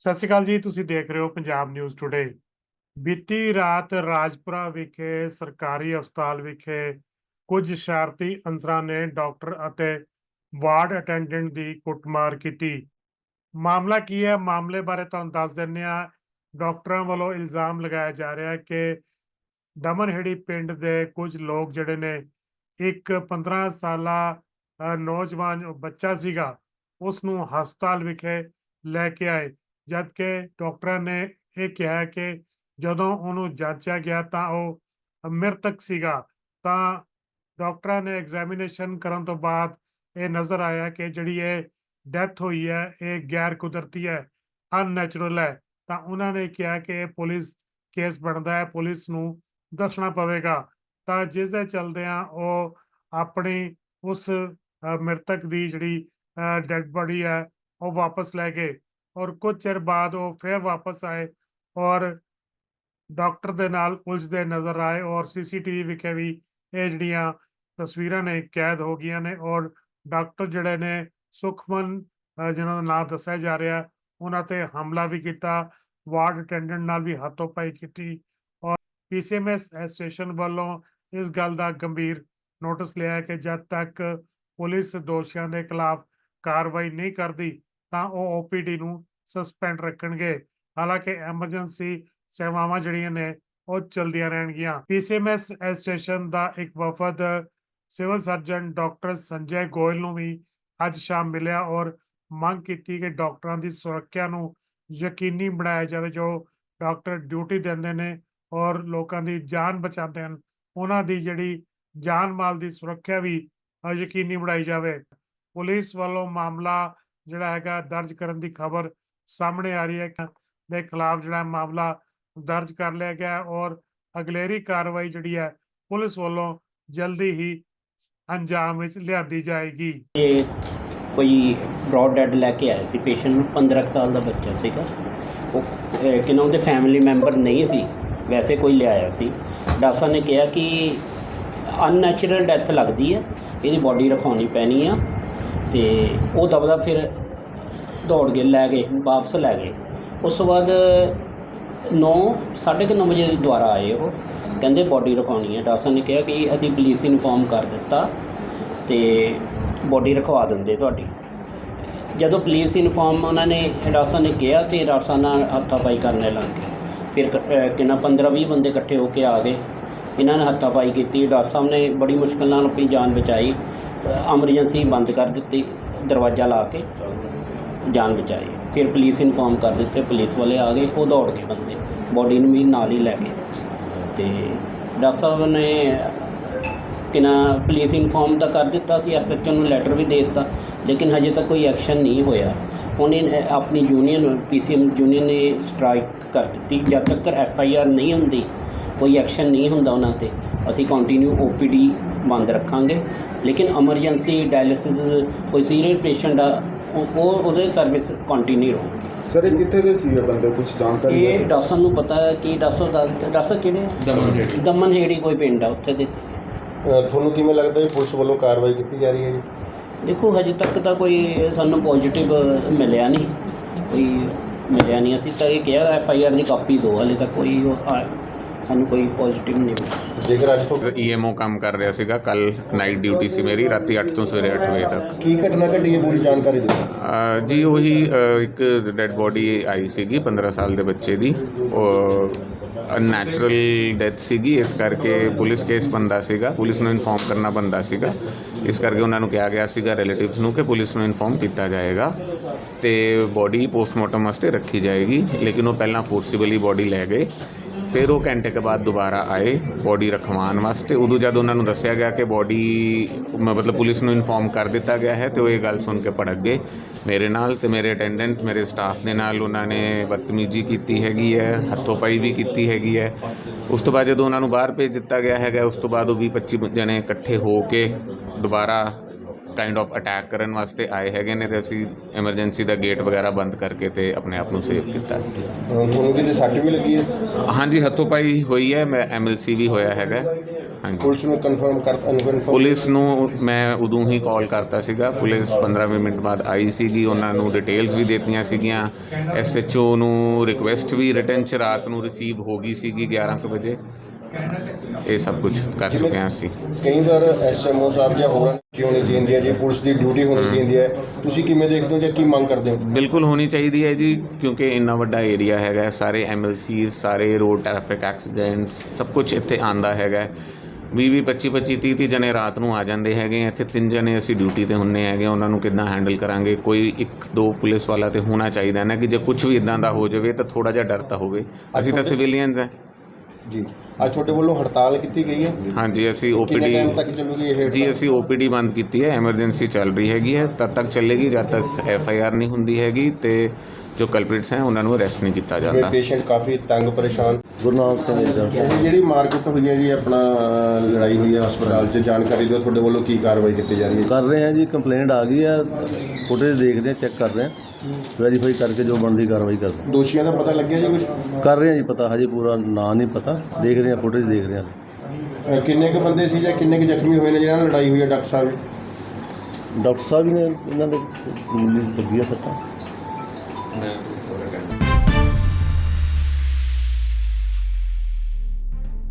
ਸਤਿ ਸ਼੍ਰੀ ਅਕਾਲ ਜੀ, ਤੁਸੀਂ ਦੇਖ ਰਹੇ ਹੋ ਪੰਜਾਬ ਨਿਊਜ਼ ਟੁਡੇ ਬੀਤੀ ਰਾਤ ਰਾਜਪੁਰਾ ਵਿਖੇ, ਸਰਕਾਰੀ ਹਸਪਤਾਲ ਵਿਖੇ ਕੁਝ ਸ਼ਰਾਰਤੀ ਅਨਸਰਾਂ ਨੇ ਡਾਕਟਰ ਅਤੇ ਵਾਰਡ ਅਟੈਂਡੈਂਟ ਦੀ ਕੁੱਟਮਾਰ ਕੀਤੀ। ਮਾਮਲਾ ਕੀ ਹੈ? ਮਾਮਲੇ ਬਾਰੇ ਤੁਹਾਨੂੰ ਦੱਸ ਦਿੰਦੇ ਹਾਂ। ਡਾਕਟਰਾਂ ਵੱਲੋਂ ਇਲਜ਼ਾਮ ਲਗਾਇਆ ਜਾ ਰਿਹਾ ਹੈ ਕਿ ਦਮਨਹੇੜੀ ਪਿੰਡ ਦੇ ਕੁਝ ਲੋਕ ਜਿਹੜੇ ਨੇ, ਇੱਕ 15 ਸਾਲਾ ਨੌਜਵਾਨ ਜੋ ਬੱਚਾ ਸੀਗਾ ਉਸ ਨੂੰ ਹਸਪਤਾਲ ਵਿਖੇ ਲੈ ਕੇ ਆਏ। ਜਦ ਕਿ ਡਾਕਟਰਾਂ ਨੇ ਇਹ ਕਿਹਾ ਕਿ ਜਦੋਂ ਉਹਨੂੰ ਜਾਂਚਿਆ ਗਿਆ ਤਾਂ ਉਹ ਮ੍ਰਿਤਕ ਸੀਗਾ, ਤਾਂ ਡਾਕਟਰਾਂ ਨੇ ਐਗਜ਼ਾਮੀਨੇਸ਼ਨ ਕਰਨ ਤੋਂ ਬਾਅਦ ਇਹ ਨਜ਼ਰ ਆਇਆ ਕਿ ਜਿਹੜੀ ਇਹ ਡੈਥ ਹੋਈ ਹੈ, ਇਹ ਗੈਰ ਕੁਦਰਤੀ ਹੈ ਅਨਨੈਚੁਰਲ ਹੈ। ਤਾਂ ਉਹਨਾਂ ਨੇ ਕਿਹਾ ਕਿ ਇਹ ਪੁਲਿਸ ਕੇਸ ਬਣਦਾ ਹੈ, ਪੁਲਿਸ ਨੂੰ ਦੱਸਣਾ ਪਵੇਗਾ। ਤਾਂ ਜਿਸ ਦੇ ਚਲਦਿਆਂ ਉਹ ਆਪਣੀ ਉਸ ਮ੍ਰਿਤਕ ਦੀ ਜਿਹੜੀ ਡੈਡ ਬੋਡੀ ਹੈ, ਉਹ ਵਾਪਸ ਲੈ ਗਏ। ਔਰ ਕੁਝ ਚਿਰ ਬਾਅਦ ਉਹ ਫਿਰ ਵਾਪਸ ਆਏ ਔਰ ਡਾਕਟਰ ਦੇ ਨਾਲ ਉਲਝਦੇ ਨਜ਼ਰ ਆਏ ਔਰ ਸੀਸੀਟੀਵੀ ਵਿਖੇ ਵੀ ਇਹ ਜਿਹੜੀਆਂ ਤਸਵੀਰਾਂ ਨੇ ਕੈਦ ਹੋ ਗਈਆਂ ਨੇ ਔਰ ਡਾਕਟਰ ਜਿਹੜੇ ਨੇ ਸੁਖਮਨ ਜਿਹਨਾਂ ਦਾ ਨਾਮ ਦੱਸਿਆ ਜਾ ਰਿਹਾ, ਉਹਨਾਂ ਤੇ ਹਮਲਾ ਵੀ ਕੀਤਾ, ਵਾਰਡ ਅਟੈਂਡੈਂਟ ਨਾਲ ਵੀ ਹੱਥੋਂ ਪਾਈ ਕੀਤੀ ਔਰ ਪੀਸੀਐਮਐਸ ਐਸੋਸੀਏਸ਼ਨ ਵੱਲੋਂ ਇਸ ਗੱਲ ਦਾ ਗੰਭੀਰ ਨੋਟਿਸ ਲਿਆ ਕਿ ਜਦ ਤੱਕ ਪੁਲਿਸ ਦੋਸ਼ੀਆਂ ਦੇ ਖਿਲਾਫ ਕਾਰਵਾਈ ਨਹੀਂ ਕਰਦੀ ਤਾਂ ਉਹ ਓਪੀਡੀ ਨੂੰ ਸਸਪੈਂਡ ਰੱਖਣਗੇ। ਹਾਲਾਂਕਿ ਐਮਰਜੈਂਸੀ ਸੇਵਾਵਾਂ ਜਿਹੜੀਆਂ ਨੇ, ਉਹ ਚਲਦੀਆਂ ਰਹਿਣਗੀਆਂ। ਪੀਸੀਐਮਐਸ ਐਸੋਸੀਏਸ਼ਨ ਦਾ ਇੱਕ ਵਫਦ civil surgeon doctor Sanjay Goyal ਨੂੰ ਵੀ ਅੱਜ ਸ਼ਾਮ ਮਿਲਿਆ ਔਰ ਮੰਗ ਕੀਤੀ ਕਿ ਡਾਕਟਰਾਂ ਦੀ ਸੁਰੱਖਿਆ ਨੂੰ ਯਕੀਨੀ ਬਣਾਇਆ ਜਾਵੇ, ਜੋ ਡਾਕਟਰ ਡਿਊਟੀ ਦਿੰਦੇ ਨੇ ਔਰ ਲੋਕਾਂ ਦੀ ਜਾਨ ਬਚਾਉਂਦੇ ਹਨ। ਉਹਨਾਂ ਦੀ ਜਿਹੜੀ ਜਾਨ ਮਾਲ ਦੀ ਸੁਰੱਖਿਆ ਵੀ ਯਕੀਨੀ ਬਣਾਈ ਜਾਵੇ। ਪੁਲਿਸ ਵੱਲੋਂ ਮਾਮਲਾ ਜਿਹੜਾ ਹੈਗਾ ਦਰਜ ਕਰਨ ਦੀ ਖਬਰ ਸਾਹਮਣੇ ਆ ਰਹੀ ਹੈ ਦੇ ਖਿਲਾਫ ਜਿਹੜਾ ਮਾਮਲਾ ਦਰਜ ਕਰ ਲਿਆ ਗਿਆ ਔਰ ਅਗਲੇਰੀ ਕਾਰਵਾਈ ਜਿਹੜੀ ਹੈ ਪੁਲਿਸ ਵੱਲੋਂ ਜਲਦੀ ਹੀ ਅੰਜਾਮ ਵਿੱਚ ਲਿਆਂਦੀ ਜਾਏਗੀ। ਇਹ ਕੋਈ ਬ੍ਰੌਡ ਡੈਡ ਲੈ ਕੇ ਆਇਆ ਸੀ ਪੇਸ਼ੈਂਟ ਨੂੰ 15 ਕੁ ਸਾਲ ਦਾ ਬੱਚਾ ਸੀਗਾ। ਉਹ ਅਹ, ਕਿਨਾਂ ਉਹਦੇ ਫੈਮਿਲੀ ਮੈਂਬਰ ਨਹੀਂ ਸੀ ਵੈਸੇ ਕੋਈ ਲਿਆਇਆ ਸੀ। ਡਾਕਟਰ ਨੇ ਕਿਹਾ ਕਿ ਅਨਨੈਚੁਰਲ ਡੈਥ ਲੱਗਦੀ ਹੈ ਇਹਦੀ ਬਾਡੀ ਰਖਾਉਣੀ ਪੈਣੀ ਆ ਤੇ ਉਹ ਦਬਦਾ ਫਿਰ ਦੌੜ ਗਏ ਲੈ ਗਏ, ਵਾਪਸ ਲੈ ਗਏ। ਉਸ ਤੋਂ ਬਾਅਦ 9 9:30 ਵਜੇ ਦੁਆਰਾ ਆਏ ਉਹ। ਕਹਿੰਦੇ ਬੋਡੀ ਰਖਾਉਣੀ ਹੈ। ਡਾਕਟਰ ਸਾਹਿਬ ਨੇ ਕਿਹਾ ਕਿ ਅਸੀਂ ਪੁਲਿਸ ਇਨਫੋਰਮ ਕਰ ਦਿੱਤਾ ਤੇ ਬੋਡੀ ਰਖਵਾ ਦਿੰਦੇ ਤੁਹਾਡੀ। ਜਦੋਂ ਪੁਲਿਸ ਇਨਫੋਰਮ ਉਹਨਾਂ ਨੇ, ਡਾਕਟਰ ਸਾਹਿਬ ਨੇ ਕਿਹਾ ਤੇ ਡਾਕਟਰ ਸਾਹਿਬ ਨਾਲ ਹੱਥਾਪਾਈ ਕਰਨੇ ਲੱਗ ਗਏ। ਫਿਰ ਕ- ਕਿੰਨਾ 15 20 ਬੰਦੇ ਇਕੱਠੇ ਹੋ ਕੇ ਆ ਗਏ। ਇਹਨਾਂ ਨੇ ਹੱਥਾਪਾਈ ਕੀਤੀ। ਡਾਕਟਰ ਸਾਹਿਬ ਨੇ ਬੜੀ ਮੁਸ਼ਕਲ ਨਾਲ ਆਪਣੀ ਜਾਨ ਬਚਾਈ। ਐਮਰਜੈਂਸੀ ਬੰਦ ਕਰ ਦਿੱਤੀ, ਦਰਵਾਜ਼ਾ ਲਾ ਕੇ। ਜਾਨ ਬਚਾਈ। ਫਿਰ ਪੁਲਿਸ ਇਨਫੋਰਮ ਕਰ ਦਿੱਤੇ, ਪੁਲਿਸ ਵਾਲੇ ਆ ਗਏ, ਉਹ ਦੌੜ ਗਏ ਬੰਦੇ ਬੋਡੀ ਨੂੰ ਵੀ ਨਾਲ ਹੀ ਲੈ ਗਏ। ਤੇ ਡਾਕਟਰ ਸਾਹਿਬ ਨੇ ਕਿਨਾ ਪੁਲਿਸ ਇਨਫੋਰਮ ਤਾਂ ਕਰ ਦਿੱਤਾ ਸੀ ਐਸਐਚਓ ਨੂੰ ਲੈਟਰ ਵੀ ਦੇ ਦਿੱਤਾ, ਲੇਕਿਨ ਹਜੇ ਤੱਕ ਕੋਈ ਐਕਸ਼ਨ ਨਹੀਂ ਹੋਇਆ। ਉਹਨੇ ਆਪਣੀ ਯੂਨੀਅਨ ਪੀਸੀਐਮ ਯੂਨੀਅਨ ਨੇ ਸਟ੍ਰਾਈਕ ਕਰ ਦਿੱਤੀ। ਜਦ ਤੱਕ ਐਫਆਈਆਰ ਨਹੀਂ ਹੁੰਦੀ, ਕੋਈ ਐਕਸ਼ਨ ਨਹੀਂ ਹੁੰਦਾ ਉਹਨਾਂ ਤੇ। ਅਸੀਂ ਕੰਟੀਨਿਊ ਓਪੀਡੀ ਬੰਦ ਰੱਖਾਂਗੇ। ਲੇਕਿਨ ਐਮਰਜੈਂਸੀ ਡਾਇਲਿਸਿਸ ਕੋਈ ਸੀਰੀਅਸ ਪੇਸ਼ੈਂਟ ਆ ਉਹ ਉਹ- ਉਹਦੇ ਸਰਵਿਸ ਕੰਟੀਨਿਊ ਰਹੂਗੀ। ਸਰ ਇਹ ਕਿੱਥੇ ਦੇ ਸੀਗੇ ਬੰਦੇ? ਕੁਝ ਜਾਣਕਾਰੀ ਇਹ ਡਾਕਟਰ ਨੂੰ ਪਤਾ ਹੈ ਕਿ ਡਾਕਟਰ ਦਾ- ਡਾਕਟਰ ਕਿਹੜੇ ਆ? ਦਮਨ ਦਮਨ ਹੇੜੀ ਕੋਈ ਪਿੰਡ ਆ ਉੱਥੇ ਦੇ ਸੀ ਅ, ਤੁਹਾਨੂੰ ਕਿਵੇਂ ਲੱਗਦਾ ਹੈ ਪੁਲਿਸ ਵੱਲੋਂ ਕਾਰਵਾਈ ਕੀਤੀ ਜਾ ਰਹੀ ਹੈ ਜੀ? ਦੇਖੋ ਹਜੇ ਤੱਕ ਤਾਂ ਕੋਈ ਸਾਨੂੰ ਪੋਜ਼ਿਟਿਵ ਮਿਲਿਆ ਨਹੀਂ। ਕੋਈ ਮਿਲਿਆ ਨਹੀਂ। ਅਸੀਂ ਤਾਂ ਇਹ ਕਿਹਾ ਐਫ ਆਈ ਆਰ ਦੀ ਕਾਪੀ ਦਿਓ ਹਲੇ ਤੱਕ ਕੋਈ ਉਹ ਆ- ਸਾਨੂੰ ਕੋਈ ਪੋਜ਼ਿਟਿਵ ਨਹੀਂ ਮਿਲਿਆ ਜੇਕਰ ਅੱਜ ਤੋਂ ਈਐਮਓ ਕੰਮ ਕਰ ਰਿਹਾ ਸੀਗਾ ਕੱਲ ਨਾਈਟ ਡਿਊਟੀ ਸੀ ਮੇਰੀ ਰਾਤੀ 8 ਤੋਂ ਸਵੇਰੇ 8 ਵਜੇ ਤੱਕ। ਕੀ ਘਟਨਾ ਘਟੀ ਹੈ ਪੂਰੀ ਜਾਣਕਾਰੀ ਦਿਓ। ਅਹ ਜੀ ਉਹੀ ਅਹ ਇੱਕ ਡੈੱਡ ਬੋਡੀ ਆਈ ਸੀਗੀ 15 ਸਾਲ ਦੇ ਬੱਚੇ ਦੀ। ਉਹ ਅਨਨੈਚੁਰਲ ਡੈਥ ਸੀਗੀ ਇਸ ਕਰਕੇ ਪੁਲਿਸ ਕੇਸ ਬੰਦਾ ਸੀਗਾ। ਪੁਲਿਸ ਨੂੰ ਇਨਫੋਰਮ ਕਰਨਾ ਬੰਦਾ ਸੀਗਾ। ਇਸ ਕਰਕੇ ਉਹਨਾਂ ਨੂੰ ਕਿਹਾ ਗਿਆ ਸੀਗਾ ਰਿਲੇਟਿਵਸ ਨੂੰ ਕਿ ਪੁਲਿਸ ਨੂੰ ਇਨਫੋਰਮ ਕੀਤਾ ਜਾਏਗਾ ਤੇ ਬੋਡੀ ਪੋਸਟਮਾਰਟਮ ਵਾਸਤੇ ਰੱਖੀ ਜਾਏਗੀ। ਲੇਕਿਨ ਉਹ ਪਹਿਲਾਂ ਫੋਰਸੀਬਲੀ ਬੋਡੀ ਲੈ ਗਏ। ਫਿਰ ਉਹ ਘੰਟੇ ਕੇ ਬਾਅਦ ਦੁਬਾਰਾ ਆਏ ਬੋਡੀ ਰਖਵਾਉਣ ਵਾਸਤੇ। ਉਦੋਂ ਜਦ ਉਹਨਾਂ ਨੂੰ ਦੱਸਿਆ ਗਿਆ ਕਿ ਬੋਡੀ, ਮਤਲਬ ਪੁਲਿਸ ਨੂੰ ਇਨਫੋਰਮ ਕਰ ਦਿੱਤਾ ਗਿਆ ਹੈ ਤੇ ਉਹ ਇਹ ਗੱਲ ਸੁਣ ਕੇ ਭੜਕ ਗਏ। ਮੇਰੇ ਨਾਲ ਤੇ ਮੇਰੇ ਅਟੈਂਡੈਂਟ, ਮੇਰੇ ਸਟਾਫ ਦੇ ਨਾਲ ਉਹਨਾਂ ਨੇ ਬਦਤਮੀਜ਼ੀ ਕੀਤੀ ਹੈਗੀ ਹੈ ਹੱਥੋਂ-ਪਾਈ ਵੀ ਕੀਤੀ ਹੈਗੀ ਹੈ। ਉਸ ਤੋਂ ਬਾਅਦ ਜਦੋਂ ਉਹਨਾਂ ਨੂੰ ਬਾਹਰ ਭੇਜ ਦਿੱਤਾ ਗਿਆ ਹੈਗਾ, ਉਸ ਤੋਂ ਬਾਅਦ ਉਹ 20-25 ਜਣੇ ਇਕੱਠੇ ਹੋ ਕੇ ਦੁਬਾਰਾ ਕਾਈਂਡ ਆਫ ਅਟੈਕ ਕਰਨ ਵਾਸਤੇ ਆਏ ਹੈਗੇ ਨੇ ਤੇ ਅਸੀਂ ਐਮਰਜੈਂਸੀ ਦਾ ਗੇਟ ਵਗੈਰਾ ਬੰਦ ਕਰਕੇ ਤੇ ਆਪਣੇ ਆਪ ਨੂੰ ਸੇਵ ਕੀਤਾ। ਤੁਹਾਨੂੰ ਕਿਤੇ ਸੱਟ ਵੀ ਲੱਗੀ ਹੈ? ਹਾਂਜੀ ਹੱਥੋਂ ਪਾਈ ਹੋਈ ਹੈ। ਮੈਂ ਐਮਐਲਸੀ ਵੀ ਹੋਇਆ ਹੈਗਾ। ਹਾਂਜੀ। ਪੁਲਿਸ ਨੂੰ ਕਨਫਰਮ ਕਰ ਕਨਫਰਮ ਪੁਲਿਸ ਨੂੰ ਮੈਂ ਉਦੋਂ ਹੀ ਕਾਲ ਕਰਤਾ ਸੀਗਾ। ਪੁਲਿਸ 15-20 ਮਿੰਟ ਬਾਅਦ ਆਈ ਸੀਗੀ। ਉਹਨਾਂ ਨੂੰ ਡਿਟੇਲਸ ਵੀ ਦਿੱਤੀਆਂ ਸੀਗੀਆਂ। ਐਸਐਚਓ ਨੂੰ ਰਿਕੁਐਸਟ ਵੀ ਰਿਟਰਨ ਚ ਰਾਤ ਨੂੰ ਰਿਸੀਵ ਹੋ ਗਈ ਸੀਗੀ 11 ਕੁ ਵਜੇ। ਇਹ ਸਭ ਕੁਝ ਕਰ ਚੁੱਕੇ ਹਾਂ ਅਸੀਂ। ਕਈ ਵਾਰ ਐਸਐਮਓ ਸਾਹਿਬ ਜਾਂ ਹੋਰਾਂ ਕੀ ਹੋਣੀ ਚਾਹੀਦੀ ਹੈ ਜੀ? ਪੁਲਿਸ ਦੀ ਡਿਊਟੀ ਹੋਣੀ ਚਾਹੀਦੀ ਹੈ। ਤੁਸੀਂ ਕਿਵੇਂ ਦੇਖਦੇ ਹੋ ਜਾਂ ਕੀ ਮੰਗ ਕਰਦੇ ਹੋ? ਬਿਲਕੁਲ ਹੋਣੀ ਚਾਹੀਦੀ ਹੈ ਜੀ ਕਿਉਂਕਿ ਇੰਨਾ ਵੱਡਾ ਏਰੀਆ ਹੈਗਾ ਸਾਰੇ ਐਮਐਲਸੀ ਸਾਰੇ ਰੋਡ ਟ੍ਰੈਫਿਕ ਐਕਸੀਡੈਂਟਸ ਸਭ ਕੁਝ ਇੱਥੇ ਆਂਦਾ ਹੈਗਾ ਹੈ। ਵੀਹ ਵੀਹ 25 25 30 30 ਜਣੇ ਰਾਤ ਨੂੰ ਆ ਜਾਂਦੇ ਹੈਗੇ ਇੱਥੇ ਤਿੰਨ ਜਣੇ ਅਸੀਂ ਡਿਊਟੀ ਤੇ ਹੁੰਨੇ ਹੈਗੇ ਉਹਨਾਂ ਨੂੰ ਕਿੱਦਾਂ ਹੈਂਡਲ ਕਰਾਂਗੇ? ਕੋਈ ਇੱਕ ਦੋ ਪੁਲਿਸ ਵਾਲਾ ਤੇ ਹੋਣਾ ਚਾਹੀਦਾ ਨਾ ਕਿ ਜੇ ਕੁਝ ਵੀ ਇਦਾਂ ਦਾ ਹੋ ਜਾਵੇ ਤਾਂ ਥੋੜਾ ਜਿਹਾ ਡਰ ਤਾਂ ਹੋਵੇ। ਅਸੀਂ ਤਾਂ ਸਿਵਿਲੀਅਨਸ ਹੈ। ਜੀ। ਅੱਜ ਤੁਹਾਡੇ ਵੱਲੋਂ ਹੜਤਾਲ ਕੀਤੀ ਗਈ ਹੈ। ਹਾਂਜੀ ਅਸੀਂ ਕਿੰਨੇ ਓਪੀਡੀ ਟਾਈਮ ਤੱਕ ਚੱਲੂਗੀ ਇਹ ਜੀ ਅਸੀਂ ਓਪੀਡੀ ਬੰਦ ਕੀਤੀ ਹੈ। ਐਮਰਜੈਂਸੀ ਚੱਲ ਰਹੀ ਹੈਗੀ ਹੈ। ਤਦ ਤੱਕ ਚੱਲੇਗੀ ਜਦ ਤੱਕ ਐਫ ਆਈ ਆਰ ਨਹੀਂ ਹੁੰਦੀ ਹੈਗੀ ਤੇ ਜੋ ਕਲਪ੍ਰਿਟਸ ਹੈ ਉਹਨਾਂ ਨੂੰ ਅਰੈਸਟ ਨਹੀਂ ਕੀਤਾ ਜਾਂਦਾ। ਪੇਸ਼ੈਂਟ ਕਾਫੀ ਤੰਗ ਪਰੇਸ਼ਾਨ। ਗੁਰਨਾਮ ਸਿੰਘ ਜੀ ਸਰ। ਇਹ ਜਿਹੜੀ ਮਾਰਕੀਟ ਹੋਈ ਹੈ ਜੀ ਆਪਣਾ ਅਹ, ਲੜਾਈ ਹੋਈ ਹੈ ਹਸਪਤਾਲ 'ਚ ਜਾਣਕਾਰੀ ਦਿਓ ਤੁਹਾਡੇ ਵੱਲੋਂ ਕੀ ਕਾਰਵਾਈ ਕੀਤੀ ਜਾ ਰਹੀ ਹੈ? ਕਰ ਰਹੇ ਹਾਂ ਜੀ ਕੰਪਲੇਂਟ ਆ ਗਈ ਆ ਫੁਟੇਜ ਦੇਖਦੇ ਆ ਚੈੱਕ ਕਰ ਰਹੇ ਹਾਂ। ਵੈਰੀਫਾਈ ਕਰਕੇ ਜੋ ਬਣਦੀ ਕਾਰਵਾਈ ਕਰਦੇ ਦੋਸ਼ੀਆਂ ਦਾ ਪਤਾ ਲੱਗਿਆ ਜੀ ਕੁਝ। ਕਰ ਰਹੇ ਹਾਂ ਜੀ ਪਤਾ ਹਜੇ ਪੂਰਾ ਨਾਂ ਨਹੀਂ ਪਤਾ। ਦੇਖ ਰਹੇ ਹਾਂ ਫੁਟੇਜ ਦੇਖ ਰਹੇ ਹਾਂ ਕਿੰਨੇ ਕੁ ਬੰਦੇ ਸੀ ਜਾਂ ਕਿੰਨੇ ਕੁ ਜ਼ਖਮੀ ਹੋਏ ਨੇ ਜਿਹਨਾਂ ਨਾਲ ਲੜਾਈ ਹੋਈ ਹੈ ਡਾਕਟਰ ਸਾਹਿਬ ਡਾਕਟਰ ਸਾਹਿਬ ਨੇ ਇਹਨਾਂ ਦੇ ਲੱਗੀ ਆ ਸੱਟਾਂ। ਮੈਂ